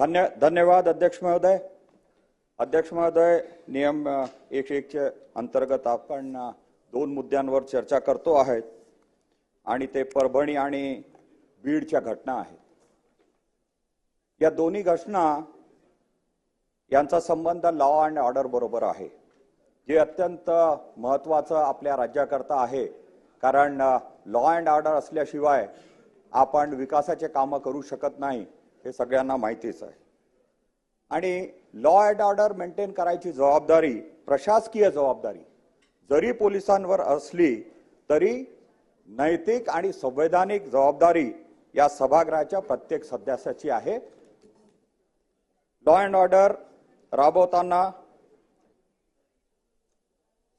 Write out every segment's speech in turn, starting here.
धन्य धन्यवाद अध्यक्ष महोदय. अध्यक्ष महोदय नियम एकशे एकच्या अंतर्गत आपण दोन मुद्द्यांवर चर्चा करतो आहेत आणि ते परभणी आणि बीडच्या घटना आहेत. या दोन्ही घटना यांचा संबंध लॉ अँड ऑर्डर बरोबर आहे. जे अत्यंत महत्वाचं आपल्या राज्याकरता आहे. कारण लॉ अँड ऑर्डर असल्याशिवाय आपण विकासाचे कामं करू शकत नाही. हे सगळ्यांना माहितीच आहे. आणि लॉ अँड ऑर्डर मेंटेन करायची जबाबदारी प्रशासकीय जबाबदारी जरी पोलिसांवर असली तरी नैतिक आणि संवैधानिक जबाबदारी या सभागृहाच्या प्रत्येक सदस्याची आहे. लॉ अँड ऑर्डर राबवताना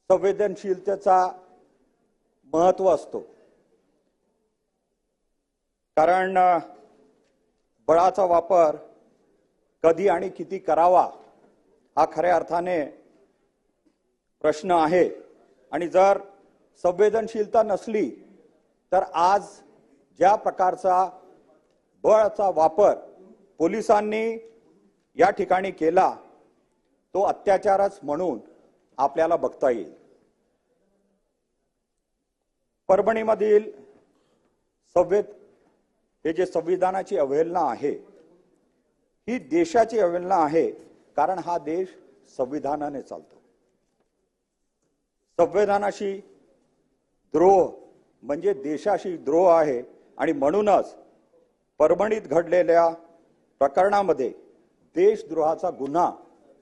संवेदनशीलतेचा महत्त्व असतो. कारण बळाचा वापर कधी आणि किती करावा हा खऱ्या अर्थाने प्रश्न आहे. आणि जर संवेदनशीलता नसली तर आज ज्या प्रकारचा बळाचा वापर पोलिसांनी या ठिकाणी केला तो अत्याचारच म्हणून आपल्याला बघता येईल. परभणीमधील संवेद हे जे संविधानाची अवहेलना आहे ही देशाची अवहेलना आहे कारण हा देश संविधानाने चालतो. संविधानाशी द्रोह म्हणजे देशाशी द्रोह आहे आणि म्हणूनच परभणीत घडलेल्या प्रकरणामध्ये देशद्रोहाचा गुन्हा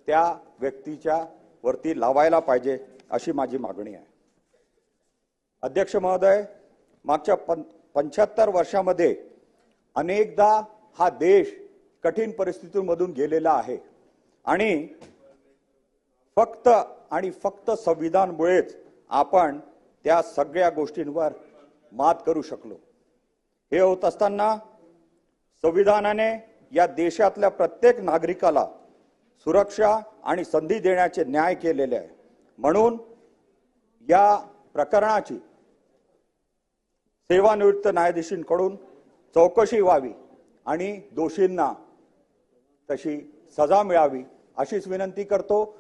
त्या व्यक्तीच्या वरती लावायला पाहिजे अशी माझी मागणी आहे. अध्यक्ष महोदय मागच्या पं पंच्याहत्तर वर्षामध्ये अनेकदा हा देश कठीण परिस्थितीमधून गेलेला आहे. आणि फक्त आणि फक्त संविधानमुळेच आपण त्या सगळ्या गोष्टींवर मात करू शकलो. हे होत असताना संविधानाने या देशातल्या प्रत्येक नागरिकाला सुरक्षा आणि संधी देण्याचे न्याय केलेले आहे. म्हणून या प्रकरणाची सेवानिवृत्त न्यायाधीशींकडून चौकशी व्हावी आणि दोषींना तशी सजा मिळावी अशीच विनंती करतो.